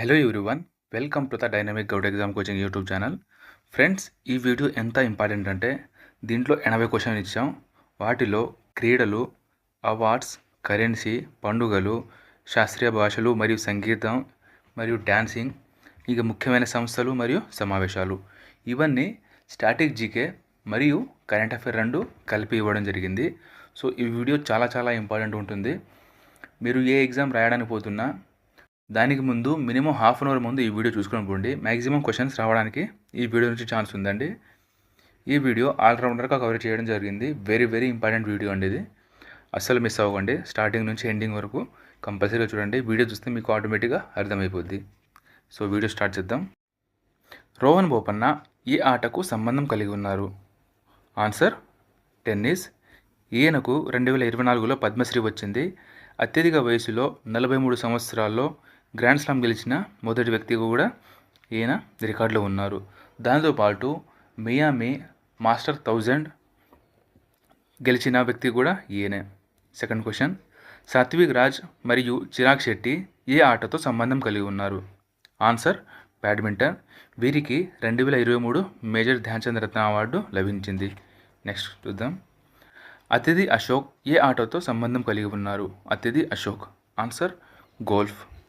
Hello everyone welcome to the dynamic Goud exam coaching YouTube channel friends ఈ video ఎంత important అంటే దీంట్లో ఎనభై క్వశ్చన్ ఇచ్చాం. వాటిలో క్రీడలు అవార్డ్స్ కరెన్సీ పండుగలు శాస్త్రీయ భాషలు మరియు సంగీతం మరియు డ్యాన్సింగ్ ఇక ముఖ్యమైన సంస్థలు మరియు సమావేశాలు. ఇవన్నీ స్టాటిక్ జీకే మరియు కరెంట్ అఫైర్ రెండు కలిపి ఇవ్వడం జరిగింది. సో ఈ వీడియో చాలా చాలా ఇంపార్టెంట్ ఉంటుంది. మీరు ఏ ఎగ్జామ్ రాయడానికి పోతున్నా దానికి ముందు మినిమం హాఫ్ అన్ అవర్ ముందు ఈ వీడియో చూసుకొని పోండి. మ్యాక్సిమం క్వశ్చన్స్ రావడానికి ఈ వీడియో నుంచి ఛాన్స్ ఉందండి. ఈ వీడియో ఆల్రౌండర్గా కవర్ చేయడం జరిగింది. వెరీ వెరీ ఇంపార్టెంట్ వీడియో అండి ఇది. అస్సలు మిస్ అవ్వకండి. స్టార్టింగ్ నుంచి ఎండింగ్ వరకు కంపల్సరీగా చూడండి. వీడియో చూస్తే మీకు ఆటోమేటిక్గా అర్థమైపోద్ది. సో వీడియో స్టార్ట్ చేద్దాం. రోహన్ బోపన్న ఈ ఆటకు సంబంధం కలిగి ఉన్నారు. ఆన్సర్ టెన్నిస్ ఈయనకు రెండు వేల ఇరవై నాలుగులో పద్మశ్రీ వచ్చింది. అత్యధిక వయసులో నలభై మూడు సంవత్సరాల్లో గ్రాండ్ స్లామ్ గెలిచిన మొదటి వ్యక్తి కూడా ఈయన రికార్డులో ఉన్నారు. దాంతోపాటు మియామి మాస్టర్ థౌజండ్ గెలిచిన వ్యక్తి కూడా ఈయనే. సెకండ్ క్వశ్చన్ సాత్విక్ రాజ్ మరియు చిరాగ్ శెట్టి ఏ ఆటతో సంబంధం కలిగి ఉన్నారు? ఆన్సర్ బ్యాడ్మింటన్ వీరికి రెండు వేల ఇరవై మూడు మేజర్ ధ్యాన్చంద్ రత్న అవార్డు లభించింది. నెక్స్ట్ చూద్దాం. అతిథి అశోక్ ఏ ఆటతో సంబంధం కలిగి ఉన్నారు? అతిథి అశోక్. ఆన్సర్ గోల్ఫ్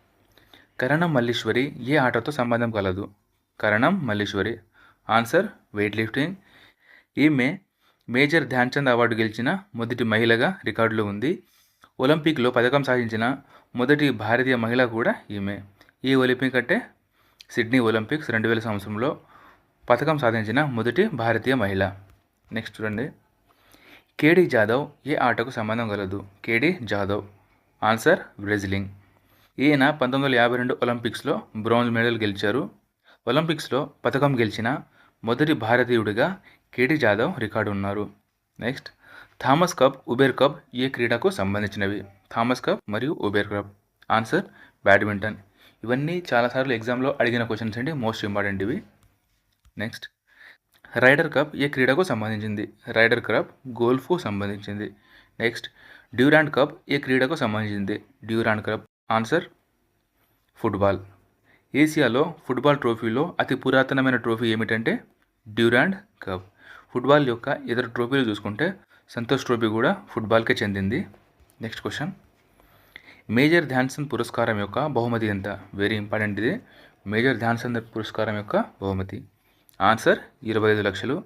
కరణం మల్లీశ్వరి ఏ ఆటతో సంబంధం కలదు? Karnam Malleswari. Answer weight lifting ఈమె మేజర్ ధ్యాన్చంద్ అవార్డు గెలిచిన మొదటి మహిళగా రికార్డులో ఉంది. ఒలింపిక్లో పథకం సాధించిన మొదటి భారతీయ మహిళ కూడా ఈమె ఈ ఒలింపిక్ అంటే సిడ్నీ ఒలింపిక్స్ రెండు వేల సంవత్సరంలో పథకం సాధించిన మొదటి భారతీయ మహిళ. నెక్స్ట్ చూడండి. కేడి జాదవ్ ఏ ఆటకు సంబంధం కలదు? కేడి జాదవ్. ఆన్సర్ బ్రెజిలింగ్. ఈయన పంతొమ్మిది వందల యాభై రెండు ఒలింపిక్స్లో బ్రాంజ్ మెడల్ గెలిచారు. ఒలింపిక్స్లో పథకం గెలిచిన మొదటి భారతీయుడిగా కేడి జాదవ్ రికార్డు ఉన్నారు. Next Thomas cup Uber cup ఏ క్రీడకు సంబంధించినవి? థామస్ కప్ మరియు ఉబేర్ కప్. Answer badminton. ఇవన్నీ చాలాసార్లు ఎగ్జామ్లో అడిగిన క్వశ్చన్స్ అండి మోస్ట్ ఇంపార్టెంట్ ఇవి. నెక్స్ట్ రైడర్ కప్ ఏ క్రీడకు సంబంధించింది? రైడర్ కప్ గోల్ఫ్కు సంబంధించింది. నెక్స్ట్ డ్యూరాండ్ కప్ ఏ క్రీడకు సంబంధించింది? Durand Cup. Answer football. ఏసియాలో football ట్రోఫీలో అతి పురాతనమైన ట్రోఫీ ఏమిటంటే డ్యూరాండ్ కప్. ఫుట్బాల్ యొక్క ఇతర ట్రోఫీలు చూసుకుంటే సంతోష్ ట్రోఫీ కూడా ఫుట్బాల్కే చెందింది. Next question. మేజర్ ధ్యాన్చంద్ పురస్కారం యొక్క బహుమతి ఎంత? వెరీ ఇంపార్టెంట్ ఇది. మేజర్ ధ్యాన్చంద్ పురస్కారం యొక్క బహుమతి. ఆన్సర్ ఇరవై ఐదు లక్షలు.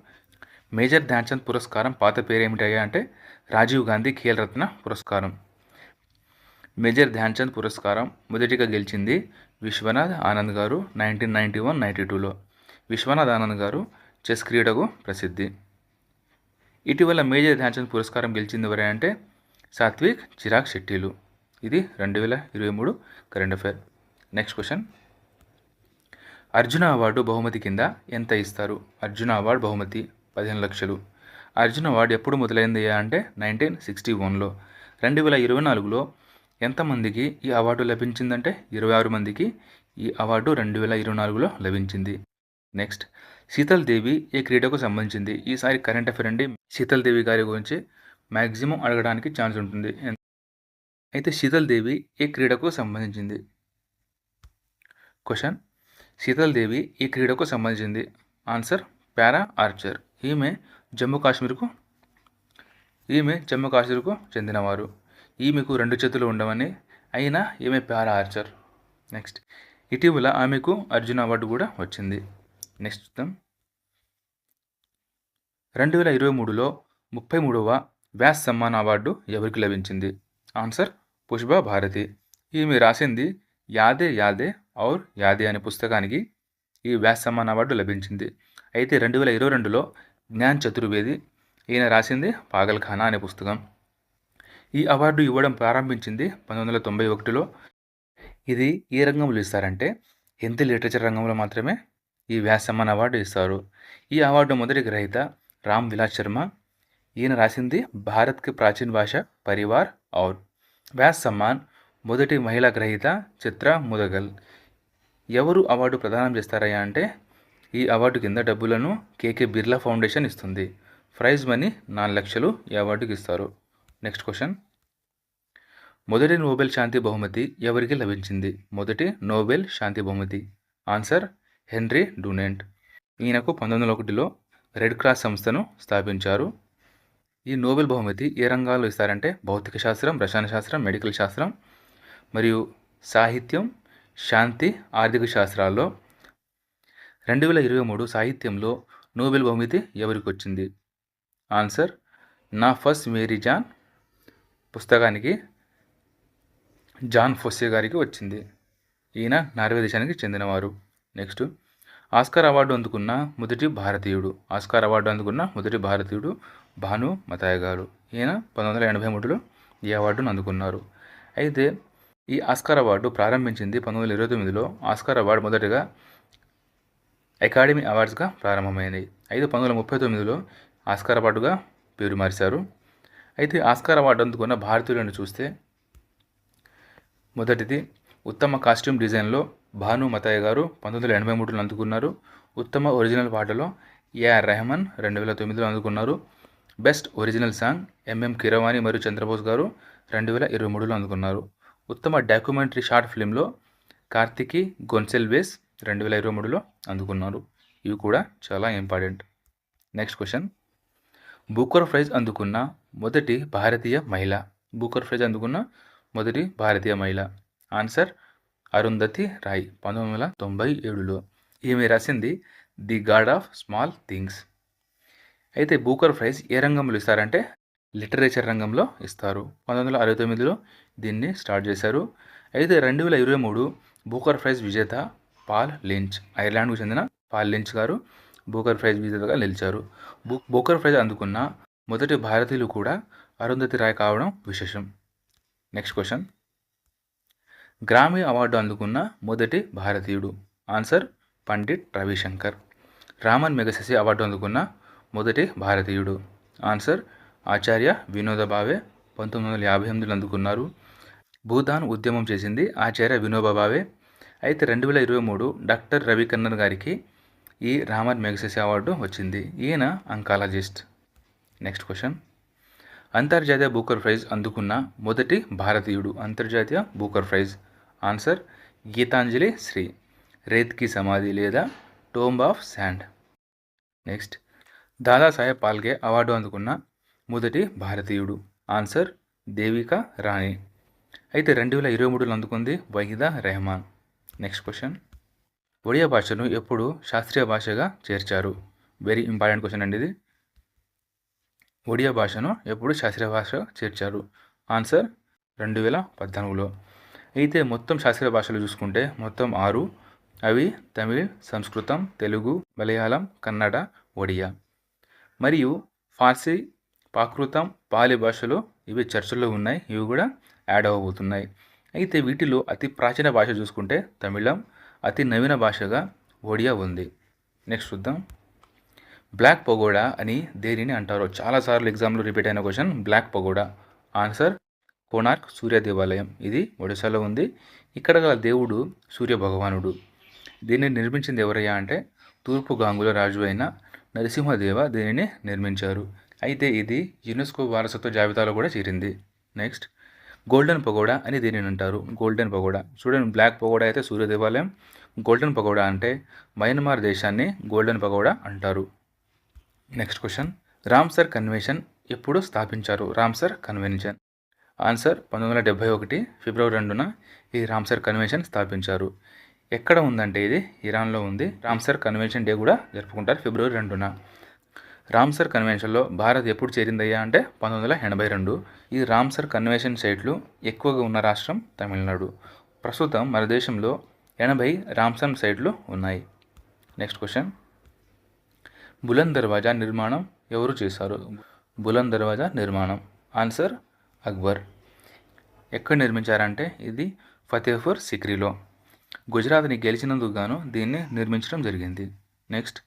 మేజర్ ధ్యాన్చంద్ పురస్కారం పాత పేరు ఏమిటయ్యా అంటే రాజీవ్ గాంధీ ఖేల్ రత్న పురస్కారం. మేజర్ ధ్యాన్చంద్ పురస్కారం మొదటిగా గెలిచింది విశ్వనాథ్ ఆనంద్ గారు నైన్టీన్ నైంటీ వన్ నైంటీ టూలో. విశ్వనాథ్ ఆనంద్ గారు చెస్ క్రీడకు ప్రసిద్ధి. ఇటీవల మేజర్ ధ్యాన్చంద్ పురస్కారం గెలిచింది ఎవరే అంటే సాత్విక్ చిరాగ్ శెట్టిలు. ఇది రెండు వేల ఇరవై మూడు current affair. Next question. Arjuna award బహుమతి కింద ఎంత ఇస్తారు? అర్జున అవార్డు బహుమతి పదిహేను లక్షలు. అర్జున అవార్డు ఎప్పుడు మొదలైంది అంటే నైన్టీన్ సిక్స్టీ వన్లో. రెండు వేల ఇరవై నాలుగులో ఎంతమందికి ఈ అవార్డు లభించిందంటే ఇరవై ఆరు మందికి ఈ అవార్డు రెండు వేల ఇరవై నాలుగులో లభించింది. నెక్స్ట్ శీతల్ దేవి ఏ క్రీడకు సంబంధించింది? ఈసారి కరెంట్ అఫైర్ అండి శీతల్ దేవి గారి గురించి మ్యాక్సిమం అడగడానికి ఛాన్స్ ఉంటుంది. అయితే శీతల్ దేవి ఏ క్రీడకు సంబంధించింది? క్వశ్చన్ శీతల్ దేవి ఈ క్రీడకు సంబంధించింది? Answer para archer. ఈమె జమ్మూ కాశ్మీర్కు ఈమె జమ్మూ కాశ్మీర్కు చెందినవారు. ఈమెకు రెండు చేతులు ఉండవని అయినా ఈమె ప్యారా ఆర్చర్. నెక్స్ట్. ఇటీవల ఆమెకు అర్జున అవార్డు కూడా వచ్చింది. నెక్స్ట్ చూద్దాం. రెండు వేల ఇరవై మూడులో ముప్పై మూడవ వ్యాస్ సమ్మాన్ అవార్డు ఎవరికి లభించింది? ఆన్సర్ పుష్ప భారతి. ఈమె రాసింది యాదే యాదే ఔర్ యాదే అనే పుస్తకానికి ఈ వ్యాస్ సమ్మాన్ అవార్డు లభించింది. అయితే రెండు వేల ఇరవై రెండులో జ్ఞాన్ చతుర్వేది ఈయన రాసింది పాగల్ ఖానా అనే పుస్తకం. ఈ అవార్డు ఇవ్వడం ప్రారంభించింది పంతొమ్మిది వందల తొంభై ఒకటిలో. ఇది ఏ రంగంలో ఇస్తారంటే హిందీ లిటరేచర్ రంగంలో మాత్రమే ఈ వ్యాసమ్మన్ అవార్డు ఇస్తారు. ఈ అవార్డు మొదటి గ్రహీత రామ్ విలాస్ శర్మ. ఈయన రాసింది భారత్కి ప్రాచీన భాష పరివార్ ఔర్. వ్యాస్ సమ్మాన్ మొదటి మహిళా గ్రహీత చిత్ర ముదగల్. ఎవరు అవార్డు ప్రదానం చేస్తారయ్యా అంటే ఈ అవార్డు కింద డబ్బులను కేకే బిర్లా ఫౌండేషన్ ఇస్తుంది. ప్రైజ్ మనీ నాలుగు లక్షలు ఈ అవార్డుకి ఇస్తారు. Next question. మొదటి నోబెల్ శాంతి బహుమతి ఎవరికి లభించింది? మొదటి నోబెల్ శాంతి బహుమతి. Answer Henry Dunant. ఈయనకు పంతొమ్మిది వందల ఒకటిలో రెడ్ క్రాస్ సంస్థను స్థాపించారు. ఈ నోబెల్ బహుమతి ఏ రంగాల్లో ఇస్తారంటే భౌతిక శాస్త్రం రసాయన శాస్త్రం మెడికల్ శాస్త్రం మరియు సాహిత్యం శాంతి ఆర్థిక శాస్త్రాల్లో. రెండు వేల ఇరవై మూడు సాహిత్యంలో నోబెల్ బహుమతి ఎవరికి వచ్చింది? ఆన్సర్ నా ఫస్ట్ మేరీ జాన్ పుస్తకానికి జాన్ ఫొస్సే గారికి వచ్చింది. ఈయన నార్వే దేశానికి చెందినవారు. నెక్స్ట్ ఆస్కార్ అవార్డు అందుకున్న మొదటి భారతీయుడు. ఆస్కార్ అవార్డు అందుకున్న మొదటి భారతీయుడు భాను మతాయ్ గారు. ఈయన పంతొమ్మిది వందల ఎనభై మూడులో ఈ అవార్డును అందుకున్నారు. అయితే ఈ ఆస్కార్ అవార్డు ప్రారంభించింది పంతొమ్మిది వందల ఇరవై తొమ్మిదిలో. ఆస్కార్ అవార్డు మొదటగా అకాడమీ అవార్డ్స్గా ప్రారంభమైంది. అయితే పంతొమ్మిది వందల ముప్పై తొమ్మిదిలో ఆస్కార్ అవార్డుగా పేరు మార్చారు. అయితే ఆస్కార్ అవార్డు అందుకున్న భారతీయులను చూస్తే మొదటిది ఉత్తమ కాస్ట్యూమ్ డిజైన్లో భాను మతయ్య గారు పంతొమ్మిది వందల ఎనభై మూడులో అందుకున్నారు. ఉత్తమ ఒరిజినల్ పాటలో ఏఆర్ రెహమాన్ రెండు వేల తొమ్మిదిలో అందుకున్నారు. Best original song M M Keeravani మరియు చంద్రబోస్ గారు రెండు వేల ఇరవై మూడులో అందుకున్నారు. ఉత్తమ డాక్యుమెంటరీ షార్ట్ ఫిల్మ్లో కార్తికి గొన్సెల్వేస్ రెండు వేల ఇరవై మూడులో అందుకున్నారు. ఇవి కూడా చాలా important. Next question. Booker prize అందుకున్న మొదటి భారతీయ మహిళ. బూకర్ ప్రైజ్ అందుకున్న మొదటి భారతీయ మహిళ. ఆన్సర్ అరుంధతి రాయ్ పంతొమ్మిది వందల తొంభై ఏడులో. ఈమె రాసింది the god of small things. అయితే బూకర్ ప్రైజ్ ఏ రంగంలో ఇస్తారంటే లిటరేచర్ రంగంలో ఇస్తారు. పంతొమ్మిది వందల అరవై తొమ్మిదిలో దీన్ని స్టార్ట్ చేశారు. అయితే రెండు వేల ఇరవై మూడు బూకర్ ప్రైజ్ విజేత పాల్ లించ్ ఐర్లాండ్కు చెందిన పాల్ లించ్ గారు బూకర్ ప్రైజ్ విజేతగా నిలిచారు. బూ బూకర్ ప్రైజ్ అందుకున్న మొదటి భారతీయులు కూడా అరుంధతి రాయ్ కావడం విశేషం. నెక్స్ట్ క్వశ్చన్ గ్రామీ అవార్డు అందుకున్న మొదటి భారతీయుడు. Answer Pandit Ravi Shankar Ramon Magsaysay award అందుకున్న మొదటి భారతీయుడు. ఆన్సర్ ఆచార్య వినోద భావే పంతొమ్మిది వందల యాభై ఎనిమిదిలో అందుకున్నారు. భూదాన్ ఉద్యమం చేసింది ఆచార్య వినోబా భావే అయితే రెండు వేల ఇరవై మూడు డాక్టర్ రవికన్నన్ గారికి ఈ రామన్ మెగసెసి అవార్డు వచ్చింది. ఈయన అంకాలజిస్ట్ నెక్స్ట్ క్వశ్చన్ అంతర్జాతీయ బూకర్ ప్రైజ్ అందుకున్న మొదటి భారతీయుడు అంతర్జాతీయ Booker prize. Answer Geetanjali Shree. రేత్కి సమాధి లేదా tomb of sand. Next Dadasaheb Phalke award అందుకున్న మొదటి భారతీయుడు. ఆన్సర్ దేవికా రాణి. అయితే రెండు వేల ఇరవై మూడులో అందుకుంది వహీదా రెహమాన్. Next question. ఒడియా భాషను ఎప్పుడు శాస్త్రీయ భాషగా చేర్చారు. వెరీ ఇంపార్టెంట్ క్వశ్చన్ అండి ఇది. ఒడియా భాషను ఎప్పుడు శాస్త్రీయ భాష చేర్చారు? ఆన్సర్ రెండు వేల పద్నాలుగులో అయితే మొత్తం శాస్త్రీయ భాషలు చూసుకుంటే మొత్తం ఆరు. అవి తమిళ్ సంస్కృతం తెలుగు మలయాళం కన్నడ ఒడియా. మరియు ఫార్సీ ప్రాకృతం పాలి భాషలు ఇవి చర్చల్లో ఉన్నాయి. ఇవి కూడా యాడ్ అవ్వబోతున్నాయి. అయితే వీటిలో అతి ప్రాచీన భాష చూసుకుంటే తమిళం అతి నవీన భాషగా ఒడియా ఉంది. నెక్స్ట్ చూద్దాం. బ్లాక్ పగోడా అని దేనిని అంటారు చాలాసార్లు ఎగ్జామ్లో రిపీట్ అయిన question black pagoda. Answer Konark Surya దేవాలయం. ఇది ఒడిశాలో ఉంది. ఇక్కడ గల దేవుడు సూర్య భగవానుడు. దీన్ని నిర్మించింది ఎవరయ్యా అంటే తూర్పు గాంగుల రాజు అయిన నరసింహదేవ దీనిని నిర్మించారు. అయితే ఇది యునెస్కో వారసత్వ జాబితాలో కూడా చేరింది. నెక్స్ట్ గోల్డెన్ పగోడా అని దీనిని అంటారు? Golden pagoda. చూడండి బ్లాక్ పగోడా అయితే సూర్య దేవాలయం. గోల్డెన్ పగోడా అంటే మయన్మార్ దేశాన్ని గోల్డెన్ పగోడా అంటారు. నెక్స్ట్ క్వశ్చన్ రామ్సర్ కన్వెన్షన్ ఎప్పుడు స్థాపించారు? రామ్సర్ కన్వెన్షన్ ఆన్సర్ పంతొమ్మిది వందల డెబ్బై ఒకటి ఫిబ్రవరి రెండున ఈ రామ్సర్ కన్వెన్షన్ స్థాపించారు. ఎక్కడ ఉందంటే ఇది? ఇరాన్లో ఉంది. రామ్సర్ కన్వెన్షన్ డే కూడా జరుపుకుంటారు ఫిబ్రవరి రెండున. రామ్సర్ కన్వెన్షన్లో భారత్ ఎప్పుడు చేరిందయ్యా అంటే పంతొమ్మిది వందల ఎనభై రెండు. ఈ రామ్సర్ కన్వెన్షన్ సైట్లు ఎక్కువగా ఉన్న రాష్ట్రం తమిళనాడు. ప్రస్తుతం మన దేశంలో ఎనభై రామ్సర్ సైట్లు ఉన్నాయి. నెక్స్ట్ క్వశ్చన్ బులంద్ దర్వాజా నిర్మాణం ఎవరు చేశారు? బులంద్ దర్వాజా నిర్మాణం. ఆన్సర్ అక్బర్. ఎక్కడ నిర్మించారంటే ఇది ఫతేపూర్ సిక్రీలో. గుజరాత్ని గెలిచినందుకు గాను దీన్ని నిర్మించడం జరిగింది. నెక్స్ట్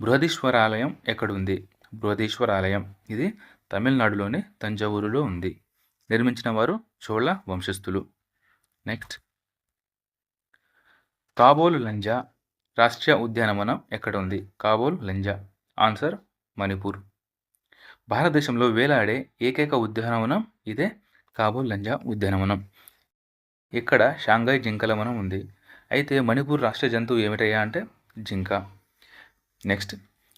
బృహదీశ్వర ఆలయం ఎక్కడుంది? బృహదీశ్వర ఆలయం ఇది తమిళనాడులోని తంజావూరులో ఉంది. నిర్మించిన వారు చోళ వంశస్థులు. నెక్స్ట్ కాబోలు లంజా. రాష్ట్రీయ ఉద్యానవనం ఎక్కడ ఉంది కాబోల్ లంజా. ఆన్సర్ మణిపూర్. భారతదేశంలో వేలాడే ఏకైక ఉద్యానవనం ఇదే కాబూల్ లంజా ఉద్యానవనం. ఇక్కడ షాంఘై జింకల వనం ఉంది. అయితే మణిపూర్ రాష్ట్ర జంతువు ఏమిటయ్యా అంటే జింక. నెక్స్ట్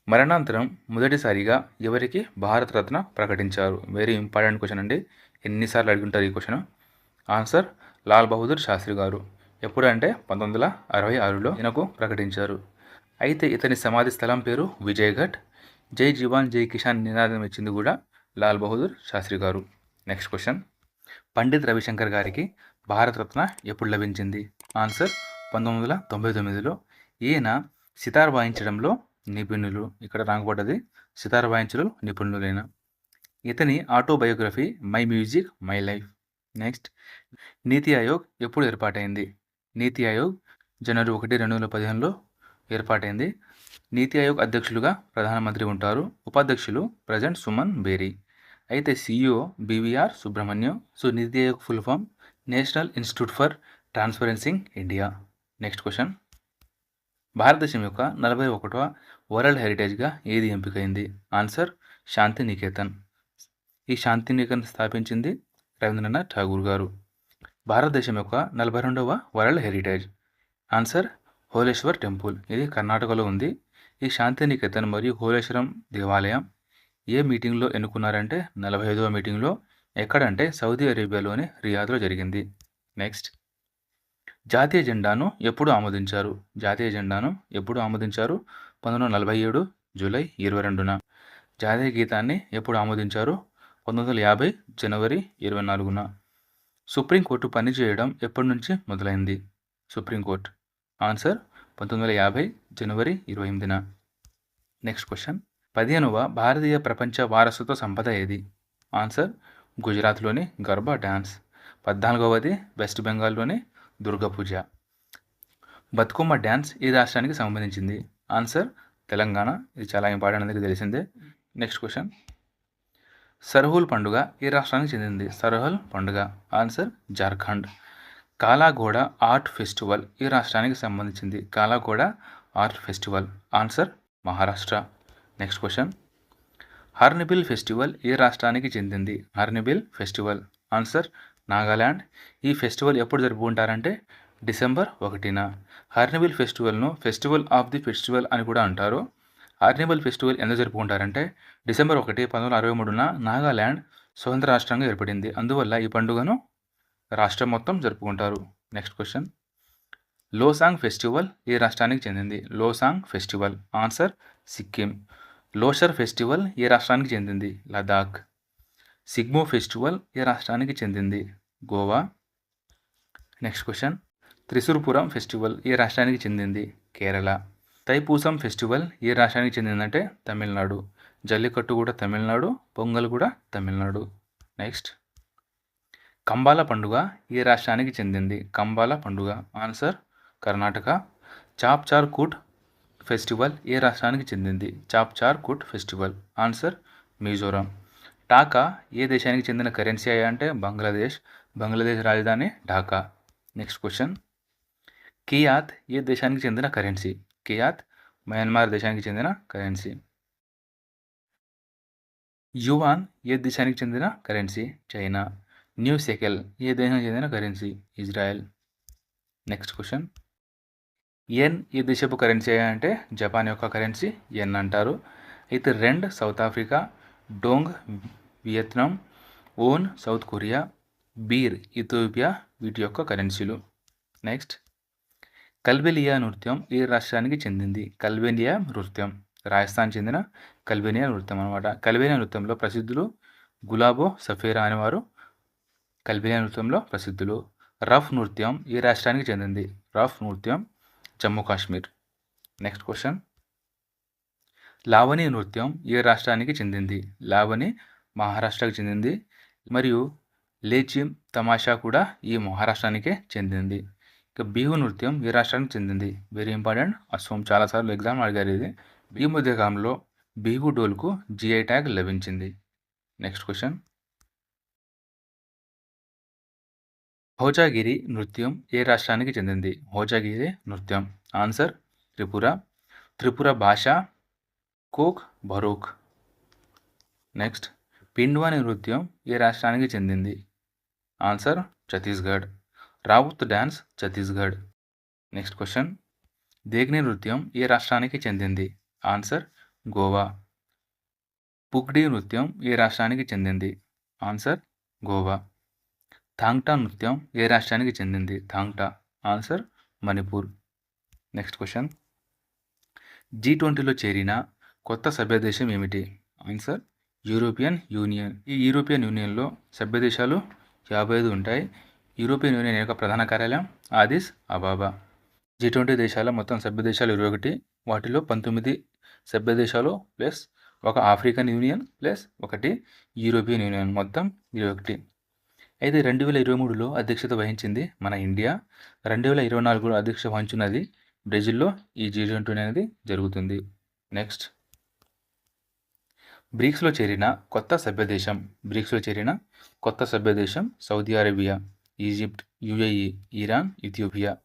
మరణాంతరం మొదటిసారిగా ఎవరికి భారతరత్న ప్రకటించారు? వెరీ ఇంపార్టెంట్ క్వశ్చన్ అండి. ఎన్నిసార్లు అడుగుంటారు ఈ క్వశ్చన్ ఆన్సర్ లాల్ బహదూర్ శాస్త్రి గారు. ఎప్పుడంటే పంతొమ్మిది వందల అరవై ఆరులో ఈయనకు ప్రకటించారు. అయితే ఇతని సమాధి స్థలం పేరు విజయఘట్. జై జీవాన్ జై కిషాన్ నినాదం ఇచ్చింది కూడా లాల్ బహదూర్ శాస్త్రి గారు. నెక్స్ట్ క్వశ్చన్ పండిత్ రవిశంకర్ గారికి భారతరత్న ఎప్పుడు లభించింది? ఆన్సర్ పంతొమ్మిది వందల తొంభై తొమ్మిదిలో. ఈయన సితార్ వాయించడంలో నిపుణులు. ఇక్కడ రాంగపడ్డది సితార్ వాయించడం నిపుణులైన. ఇతని autobiography my music my life next NITI Aayog ఎప్పుడు ఏర్పాటైంది? నీతి ఆయోగ్ జనవరి ఒకటి రెండు వేల పదిహేనులో ఏర్పాటైంది. నీతి ఆయోగ్ అధ్యక్షులుగా ప్రధానమంత్రి ఉంటారు ఉపాధ్యక్షులు ప్రజెంట్ సుమన్ బేరీ. అయితే CEO B V R Subrahmanyam. So NITI Aayog full form national institute for transforming India. Next question. భారతదేశం యొక్క నలభై ఒకటవ వరల్డ్ హెరిటేజ్గా ఏది ఎంపికైంది? ఆన్సర్ శాంతినికేతన్. ఈ శాంతినికేతన్ స్థాపించింది రవీంద్రనాథ్ ఠాగూర్ గారు. భారతదేశం యొక్క నలభై రెండవ world heritage. Answer Hoysaleswara temple. ఇది కర్ణాటకలో ఉంది. ఈ శాంతినికేతన్ మరియు హోలేశ్వరం దేవాలయం ఏ మీటింగ్లో ఎన్నుకున్నారంటే నలభై ఐదవ మీటింగ్లో ఎక్కడంటే సౌదీ అరేబియాలోని రియాద్లో జరిగింది. నెక్స్ట్. జాతీయ జెండాను ఎప్పుడు ఆమోదించారు? జాతీయ జెండాను ఎప్పుడు ఆమోదించారు? పంతొమ్మిది వందల నలభై ఏడు జూలై ఇరవై రెండున. జాతీయ గీతాన్ని ఎప్పుడు ఆమోదించారు? పంతొమ్మిది వందల యాభై జనవరి ఇరవై నాలుగున. సుప్రీంకోర్టు పనిచేయడం ఎప్పటి నుంచి మొదలైంది? సుప్రీంకోర్టు. ఆన్సర్ పంతొమ్మిది వందల యాభై జనవరి ఇరవై ఎనిమిదిన. Next question. పదిహేనవ భారతీయ ప్రపంచ వారసత్వ సంపద ఏది? ఆన్సర్ గుజరాత్లోని గర్భా డ్యాన్స్. పద్నాలుగవది వెస్ట్ బెంగాల్లోని దుర్గా పూజ. బతుకమ్మ డ్యాన్స్ ఈ రాష్ట్రానికి సంబంధించింది. ఆన్సర్ తెలంగాణ. ఇది చాలా ఇంపార్టెంట్ అనేది తెలిసిందే. Next question. సర్హుల్ పండుగ ఈ రాష్ట్రానికి చెందింది. సర్హుల్ పండుగ. Answer Jharkhand. Kala Ghoda art festival ఈ రాష్ట్రానికి సంబంధించింది. Kala Ghoda art festival. Answer Maharashtra. Next question. Hornbill festival ఏ రాష్ట్రానికి చెందింది. హర్నిబిల్ ఫెస్టివల్. ఆన్సర్ నాగాల్యాండ్ ఈ ఫెస్టివల్ ఎప్పుడు జరుపుకుంటారంటే డిసెంబర్ ఒకటిన. హర్నిబిల్ ఫెస్టివల్ను ఫెస్టివల్ ఆఫ్ ది ఫెస్టివల్ అని కూడా అంటారు. హర్నిబిల్ ఫెస్టివల్ ఎందుకు జరుపుకుంటారంటే డిసెంబర్ ఒకటి పంతొమ్మిది వందల అరవై మూడున నాగాల్యాండ్ స్వతంత్ర రాష్ట్రంగా ఏర్పడింది. అందువల్ల ఈ పండుగను రాష్ట్రం మొత్తం జరుపుకుంటారు. నెక్స్ట్ క్వశ్చన్ లోసాంగ్ ఫెస్టివల్ ఏ రాష్ట్రానికి చెందింది? Losoong festival. Answer Sikkim Losar festival ఏ రాష్ట్రానికి చెందింది? లదాఖ్ సిగ్మో ఫెస్టివల్ ఏ రాష్ట్రానికి చెందింది? Goa. Next question Thrissur Pooram festival ఏ రాష్ట్రానికి చెందింది? కేరళ. తైపూసం ఫెస్టివల్ ఏ రాష్ట్రానికి చెందిందంటే తమిళనాడు. జల్లికట్టు కూడా తమిళనాడు పొంగల్ కూడా తమిళనాడు. నెక్స్ట్ కంబాల పండుగ ఏ రాష్ట్రానికి చెందింది. కంబాల పండుగ. Answer Karnataka. Chapchar Kut festival ఏ రాష్ట్రానికి చెందింది. Chapchar Kut festival. Answer Mizoram. Dhaka ఏ దేశానికి చెందిన కరెన్సీ అయ్యా అంటే బంగ్లాదేశ్. బంగ్లాదేశ్ రాజధాని ఢాకా. Next question. కియాత్ ఏ దేశానికి చెందిన కరెన్సీ? కియాత్ మయన్మార్ దేశానికి చెందిన కరెన్సీ. యువాన్ ఏ దేశానికి చెందిన కరెన్సీ? చైనా. న్యూ సెకెల్ ఏ దేశానికి చెందిన currency Israel next question yen ఏ దేశపు కరెన్సీ అంటే జపాన్ యొక్క కరెన్సీ ఎన్ అంటారు. అయితే rand South Africa dong Vietnam won South Korea birr Ethiopia వీటి యొక్క కరెన్సీలు నెక్స్ట్ కల్బెలియా నృత్యం ఏ రాష్ట్రానికి చెందింది. కల్బెలియా నృత్యం. రాజస్థాన్ చెందిన కల్బెనియా నృత్యం అనమాట కల్బెనియా నృత్యంలో ప్రసిద్ధులు గులాబో సఫేరా అనేవారు. కల్బెనియా నృత్యంలో ప్రసిద్ధులు రఫ్ నృత్యం ఏ రాష్ట్రానికి చెందింది. రఫ్ నృత్యం జమ్మూ కాశ్మీర్. నెక్స్ట్ క్వశ్చన్ లావణి నృత్యం ఏ రాష్ట్రానికి చెందింది. లావణి మహారాష్ట్రకు చెందింది మరియు లేచిమ్ తమాషా కూడా ఈ మహారాష్ట్రానికే చెందింది. ఇక బిహు నృత్యం ఏ రాష్ట్రానికి చెందింది. వెరీ ఇంపార్టెంట్ అసోం చాలాసార్లు ఎగ్జామ్ అడిగారు ఇది. ఈ మధ్యకాలంలో బిహు డోల్కు జిఐ ట్యాగ్ లభించింది. నెక్స్ట్ క్వశ్చన్ హోజాగిరి నృత్యం ఏ రాష్ట్రానికి చెందింది? హోజాగిరి నృత్యం. ఆన్సర్ త్రిపుర. త్రిపుర భాష కోక్ బరూక్. నెక్స్ట్ పిండ్వాని నృత్యం ఏ రాష్ట్రానికి చెందింది? Answer Chhattisgarh. Raut dance Chhattisgarh. Next question Degni నృత్యం ఏ రాష్ట్రానికి చెందింది? ఆన్సర్ గోవా. పుగ్డి నృత్యం ఏ రాష్ట్రానికి చెందింది? ఆన్సర్ గోవా. థాంగ్టా నృత్యం ఏ రాష్ట్రానికి చెందింది? Thangta. Answer Manipur. Next question. G ట్వంటీలో చేరిన కొత్త సభ్యదేశం ఏమిటి? Answer European Union. ఈ యూరోపియన్ యూనియన్లో సభ్యదేశాలు యాభై ఐదు ఉంటాయి. యూరోపియన్ యూనియన్ యొక్క ప్రధాన కార్యాలయం? ఆదిస్ అబాబా. జీ ట్వంటీ దేశాల మొత్తం సభ్యదేశాలు ఇరవై ఒకటి. వాటిలో పంతొమ్మిది సభ్యదేశాలు ప్లస్ ఒక ఆఫ్రికన్ యూనియన్ ప్లస్ ఒకటి యూరోపియన్ యూనియన్ మొత్తం ఇరవై ఒకటి. అయితే రెండు వేల ఇరవై మూడులో అధ్యక్షత వహించింది మన ఇండియా. రెండు వేల ఇరవై నాలుగులో అధ్యక్షత వహించున్నది బ్రెజిల్లో. ఈ జీ ట్వంటీ అనేది జరుగుతుంది. నెక్స్ట్. బ్రిక్స్లో చేరిన కొత్త సభ్యదేశం. బ్రిక్స్లో చేరిన కొత్త సభ్యదేశం Saudi Arabia Egypt UAE Iran Ethiopia.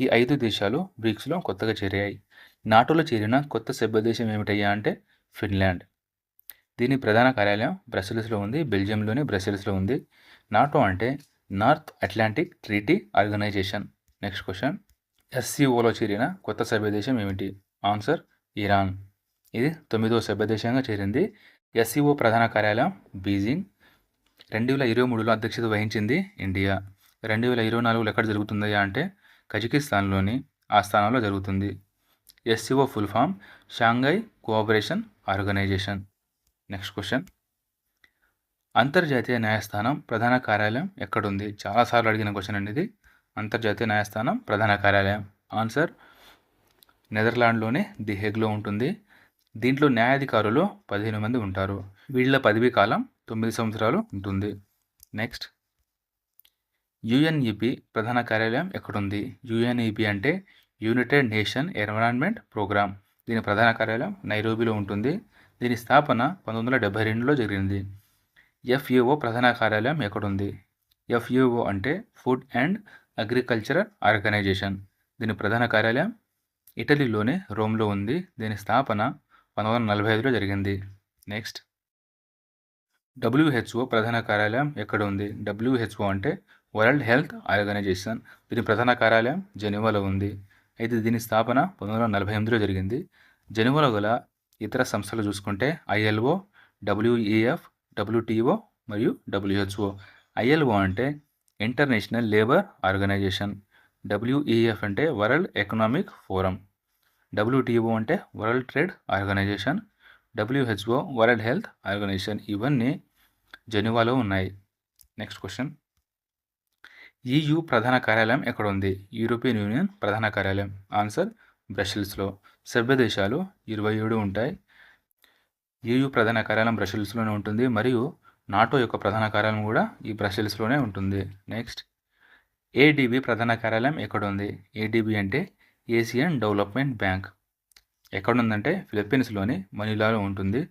ఈ ఐదు దేశాలు బ్రిక్స్లో కొత్తగా చేరాయి. నాటోలో చేరిన కొత్త సభ్యదేశం ఏమిటయ్యా అంటే ఫిన్లాండ్. దీని ప్రధాన కార్యాలయం బ్రసెల్స్లో ఉంది. బెల్జియంలోని బ్రసెల్స్లో ఉంది. నాటో అంటే North Atlantic Treaty Organization. Next question. ఎస్సీఓలో చేరిన కొత్త సభ్యదేశం ఏమిటి? Answer Iran. ఇది తొమ్మిదో సభ్యదేశంగా చేరింది. ఎస్సీఓ ప్రధాన కార్యాలయం బీజింగ్. రెండు వేల ఇరవై మూడులో అధ్యక్షత వహించింది ఇండియా. రెండు వేల ఇరవై నాలుగులో ఎక్కడ జరుగుతుందా అంటే కజకిస్తాన్లోని ఆ స్థానంలో జరుగుతుంది. SCO full form Shanghai Cooperation Organization. Next question. అంతర్జాతీయ న్యాయస్థానం ప్రధాన కార్యాలయం ఎక్కడుంది? చాలాసార్లు అడిగిన క్వశ్చన్ అండి ఇది. అంతర్జాతీయ న్యాయస్థానం ప్రధాన కార్యాలయం. ఆన్సర్ నెదర్లాండ్లోని ది హెగ్లో ఉంటుంది. దీంట్లో న్యాయాధికారులు పదిహేను మంది ఉంటారు. వీళ్ళ పదవీ కాలం తొమ్మిది సంవత్సరాలు ఉంటుంది. నెక్స్ట్ యుఎన్ఈపి ప్రధాన కార్యాలయం ఎక్కడుంది? యుఎన్ఈపి అంటే యునైటెడ్ నేషన్ ఎన్విరాన్మెంట్ ప్రోగ్రామ్ దీని ప్రధాన కార్యాలయం నైరోబీలో ఉంటుంది. దీని స్థాపన పంతొమ్మిది వందల డెబ్బై రెండులో జరిగింది. ఎఫ్ఏఓ ప్రధాన కార్యాలయం ఎక్కడుంది? ఎఫ్యుఓ అంటే ఫుడ్ అండ్ అగ్రికల్చరల్ ఆర్గనైజేషన్. దీని ప్రధాన కార్యాలయం ఇటలీలోని రోమ్లో ఉంది. దీని స్థాపన పంతొమ్మిది వందల నలభై ఐదులో జరిగింది. నెక్స్ట్. డబ్ల్యూహెచ్ఓ ప్రధాన కార్యాలయం ఎక్కడ ఉంది డబ్ల్యూహెచ్ఓ అంటే వరల్డ్ హెల్త్ ఆర్గనైజేషన్. దీని ప్రధాన కార్యాలయం జెనీవాలో ఉంది. అయితే దీని స్థాపన పంతొమ్మిది వందల నలభై ఎనిమిదిలో జరిగింది. జెనీవాలో గల ఇతర సంస్థలు చూసుకుంటే ఐఎల్ఓ డబ్ల్యూఈఎఫ్ డబ్ల్యూటీఓ మరియు డబ్ల్యూహెచ్ఓ ఐఎల్ఓ అంటే ఇంటర్నేషనల్ లేబర్ ఆర్గనైజేషన్. డబ్ల్యూఈఎఫ్ అంటే వరల్డ్ ఎకనామిక్ ఫోరం. డబ్ల్యూటీఓ అంటే World Trade Organization. WHO World Health Organization ఇవన్నీ జెనీవాలో ఉన్నాయి. Next question. ఈయు ప్రధాన కార్యాలయం ఎక్కడ ఉంది యూరోపియన్ యూనియన్ ప్రధాన కార్యాలయం. ఆన్సర్ బ్రషెల్స్లో. సభ్య దేశాలు ఇరవై ఏడు ఉంటాయి. ఈయు ప్రధాన కార్యాలయం బ్రషెల్స్లోనే ఉంటుంది. మరియు నాటో యొక్క ప్రధాన కార్యాలయం కూడా ఈ బ్రషెల్స్లోనే ఉంటుంది. నెక్స్ట్ ఏడిబి ప్రధాన కార్యాలయం ఎక్కడ ఉంది ఏడిబి అంటే ఏసియన్ డెవలప్మెంట్ బ్యాంక్. ఎక్కడుందంటే ఫిలిప్పీన్స్లోని మనీలాలో ఉంటుంది.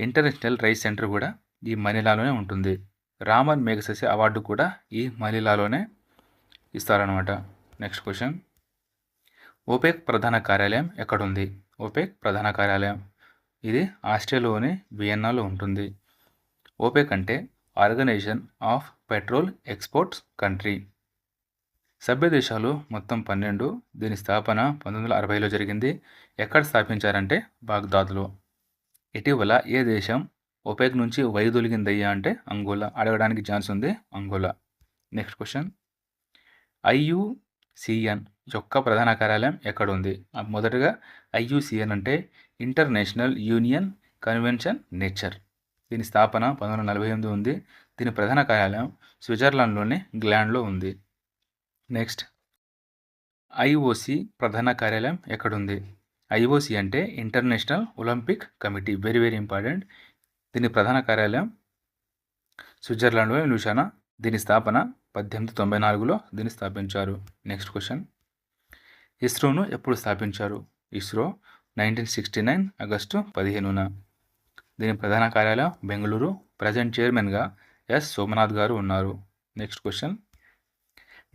ఇంటర్నేషనల్ రైస్ సెంటర్ కూడా ఈ మనీలాలోనే ఉంటుంది. రామన్ మేఘసస్య అవార్డు కూడా ఈ మనీలాలోనే ఇస్తారనమాట నెక్స్ట్ క్వశ్చన్ ఓపెక్ ప్రధాన కార్యాలయం ఎక్కడుంది? ఓపెక్ ప్రధాన కార్యాలయం. ఇది ఆస్ట్రేలియాలోని వియన్నాలో ఉంటుంది. ఓపెక్ అంటే Organization of Petrol Exports Country. సభ్య దేశాలు మొత్తం పన్నెండు. దీని స్థాపన పంతొమ్మిది వందల అరవైలో జరిగింది. ఎక్కడ స్థాపించారంటే బాగ్దాద్లో. ఇటీవల ఏ దేశం ఒపెక్ నుంచి వైదొలిగిందయ్యా అంటే అంగోలా. అడగడానికి ఛాన్స్ ఉంది అంగోలా. Next question. ఐయుసిఎన్ యొక్క ప్రధాన కార్యాలయం ఎక్కడ ఉంది? మొదటగా ఐయుసిఎన్ అంటే ఇంటర్నేషనల్ యూనియన్ కన్వెన్షన్ నేచర్. దీని స్థాపన పంతొమ్మిది వందల నలభై ఎనిమిది ఉంది. దీని ప్రధాన కార్యాలయం స్విట్జర్లాండ్లోని గ్లాండ్లో ఉంది. నెక్స్ట్ ఐఓసి ప్రధాన కార్యాలయం ఎక్కడుంది? ఐఓసి అంటే International Olympic Committee. Very very important. దీని ప్రధాన కార్యాలయం స్విట్జర్లాండ్లోని లూషానా దీని స్థాపన పద్దెనిమిది తొంభై నాలుగులో దీన్ని స్థాపించారు. నెక్స్ట్ క్వశ్చన్ ఇస్రోను ఎప్పుడు స్థాపించారు? ISRO nineteen sixty nine August పదిహేనున. దీని ప్రధాన కార్యాలయం బెంగళూరు. ప్రజెంట్ చైర్మన్గా ఎస్. సోమనాథ్ గారు ఉన్నారు. Next question.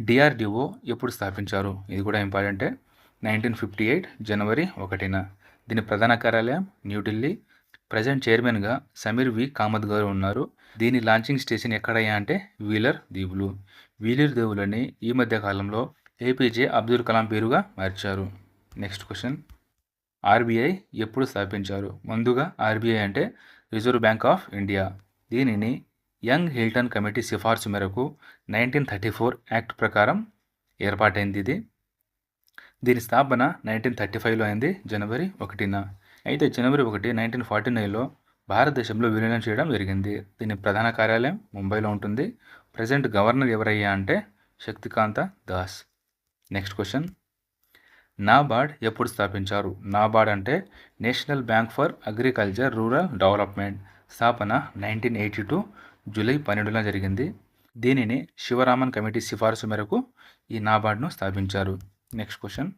డిఆర్డిఓ ఎప్పుడు స్థాపించారు? ఇది కూడా ఇంపార్టెంటే. నైన్టీన్ ఫిఫ్టీ ఎయిట్ జనవరి ఒకటిన. దీని ప్రధాన కార్యాలయం న్యూఢిల్లీ. ప్రజెంట్ చైర్మన్గా సమీర్ వి. కామత్ గారు ఉన్నారు. దీని లాంచింగ్ స్టేషన్ ఎక్కడయ్యా అంటే వీలర్ దీవులు. వీలర్ దీవులని ఈ మధ్య కాలంలో ఏపీజే అబ్దుల్ కలాం పేరుగా మార్చారు. Next question. ఆర్బీఐ ఎప్పుడు స్థాపించారు? ముందుగా ఆర్బీఐ అంటే రిజర్వ్ బ్యాంక్ ఆఫ్ ఇండియా. దీనిని యంగ్ హిల్టన్ కమిటీ సిఫార్సు మేరకు నైన్టీన్ థర్టీ ఫోర్ యాక్ట్ ప్రకారం ఏర్పాటైంది ఇది. దీని స్థాపన నైన్టీన్ థర్టీ ఫైవ్లో అయింది జనవరి ఒకటిన. అయితే జనవరి ఒకటి నైన్టీన్ ఫార్టీ నైన్లో భారతదేశంలో విలీనం చేయడం జరిగింది. దీని ప్రధాన కార్యాలయం ముంబైలో ఉంటుంది. ప్రజెంట్ గవర్నర్ ఎవరయ్యా అంటే శక్తికాంత దాస్. Next question. నాబార్డ్ ఎప్పుడు స్థాపించారు? నాబార్డ్ అంటే National Bank for Agriculture Rural Development స్థాపన నైన్టీన్ ఎయిటీ టూ జూలై పన్నెండున జరిగింది. దీనిని శివరామన్ కమిటీ సిఫార్సు మేరకు ఈ నాబార్డ్ను స్థాపించారు. Next question.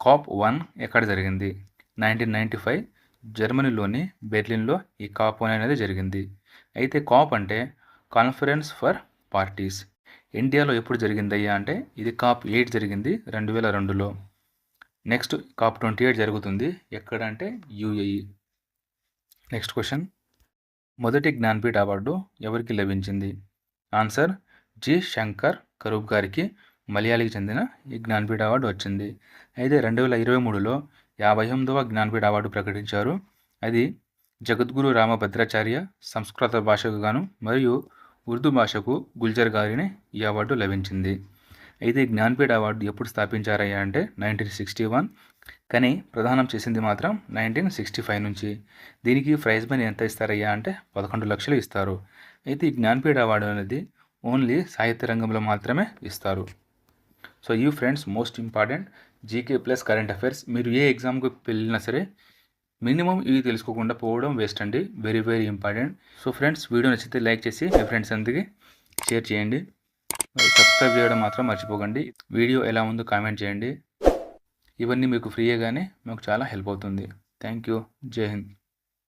కాప్ వన్ ఎక్కడ జరిగింది? నైన్టీన్ నైంటీ ఫైవ్ జర్మనీలోని బెర్లిన్లో ఈ కాప్ వన్ అనేది జరిగింది. అయితే కాప్ అంటే కాన్ఫరెన్స్ ఫర్ పార్టీస్. ఇండియాలో ఎప్పుడు జరిగిందయ్యా అంటే ఇది కాప్ ఎయిట్ జరిగింది రెండు వేల రెండులో. నెక్స్ట్ కాప్ ట్వంటీ ఎయిట్ జరుగుతుంది. ఎక్కడ అంటే యూఏఈ. Next question. మొదటి జ్ఞాన్పీఠ అవార్డు ఎవరికి లభించింది? Answer G. శంకర్ కరూప్ గారికి మలయాళికి చెందిన ఈ జ్ఞాన్పీఠ అవార్డు వచ్చింది. అయితే రెండు వేల ఇరవై మూడులో యాభై ఎనిమిదవ జ్ఞాన్పీఠ అవార్డు ప్రకటించారు. అది జగద్గురు రామభద్రాచార్య సంస్కృత భాషకు గాను మరియు ఉర్దూ భాషకు గుల్జర్ గారిని ఈ అవార్డు లభించింది. అయితే జ్ఞాన్పీఠ అవార్డు ఎప్పుడు స్థాపించారయ్యా అంటే నైన్టీన్ సిక్స్టీ వన్. కానీ ప్రదానం చేసింది మాత్రం నైన్టీన్ సిక్స్టీ ఫైవ్ నుంచి. దీనికి ప్రైజ్ మనీ ఎంత ఇస్తారయ్యా అంటే పదకొండు లక్షలు ఇస్తారు. అయితే ఈ జ్ఞాన్పీఠ అవార్డు అనేది ఓన్లీ సాహిత్య రంగంలో మాత్రమే ఇస్తారు. సో ఈ friends most important GK plus current affairs. మీరు ఏ ఎగ్జామ్కి వెళ్ళినా సరే మినిమం ఇవి తెలుసుకోకుండా పోవడం వేస్ట్ అండి. Very very important. So friends video నచ్చితే లైక్ చేసి మీ ఫ్రెండ్స్ అందరికీ షేర్ చేయండి. సబ్స్క్రైబ్ చేయడం మాత్రం మర్చిపోకండి. వీడియో ఎలా ఉందో కామెంట్ చేయండి. ఇవన్నీ మీకు ఫ్రీగానే మాకు చాలా హెల్ప్ అవుతుంది. థ్యాంక్ యూ జై హింద్.